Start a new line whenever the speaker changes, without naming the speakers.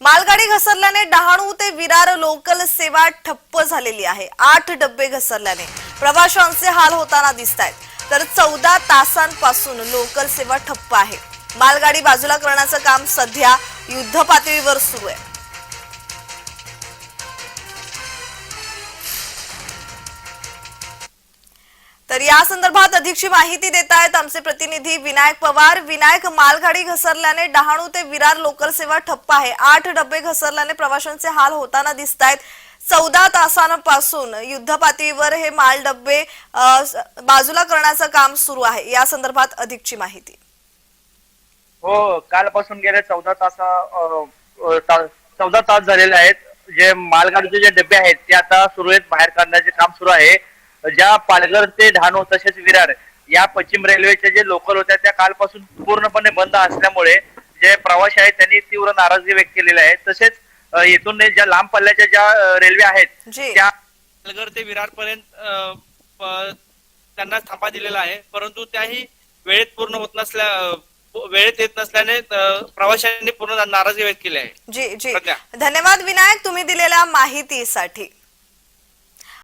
मालगाडी घसरल्याने डहाणू ते विरार लोकल सेवा ठप्प झालेली आहे. आठ डब्बे घसरल्याने प्रवाशांचे हाल होताना दिसत आहेत तर चौदा तासांपासून लोकल सेवा ठप्प आहे. मालगाडी बाजूला करण्याचं काम सध्या युद्ध पातळीवर सुरू आहे. तर या संदर्भात अधिकची माहिती देत आहेत आमचे प्रतिनिधी विनायक पवार. विनायक मालगाडी घसरल्याने डहाणू ते विरार लोकल सेवा ठप्प आहे. आठ डबे घसरल्याने प्रवाशांचे हाल होताना दिसत आहेत चौदा तासांपासून युद्धपातळीवर हे माल डबे बाजूला करण्याचं काम सुरू आहे. या संदर्भात अधिकची माहिती.
हो कालपासून गेले चौदा तासा चौदा तास झालेले आहेत. जे मालगाडीचे जे डबे आहेत ते आता सुरू आहेत बाहेर काढण्याचे काम सुरू आहे. ज्या पालघर ते डहाणू तसेच विरार या पश्चिम रेल्वेच्या जे लोकल होत्या त्या कालपासून पूर्णपणे बंद असल्यामुळे जे प्रवासी आहेत त्यांनी तीव्र नाराजगी व्यक्त केलेली आहे. तसेच अ, इथून ज्या लांब पल्ल्याच्या ज्या रेल्वे आहेत त्या
पालघर ते विरार पर्यंत त्यांना थांबा दिलेला आहे. परंतु त्याही वेळेत पूर्ण होत नसल्या वेळेत येत नसल्याने प्रवाशांनी पूर्ण नाराजगी व्यक्त केली आहे.
जी जी. धन्यवाद विनायक तुम्ही दिलेल्या माहितीसाठी.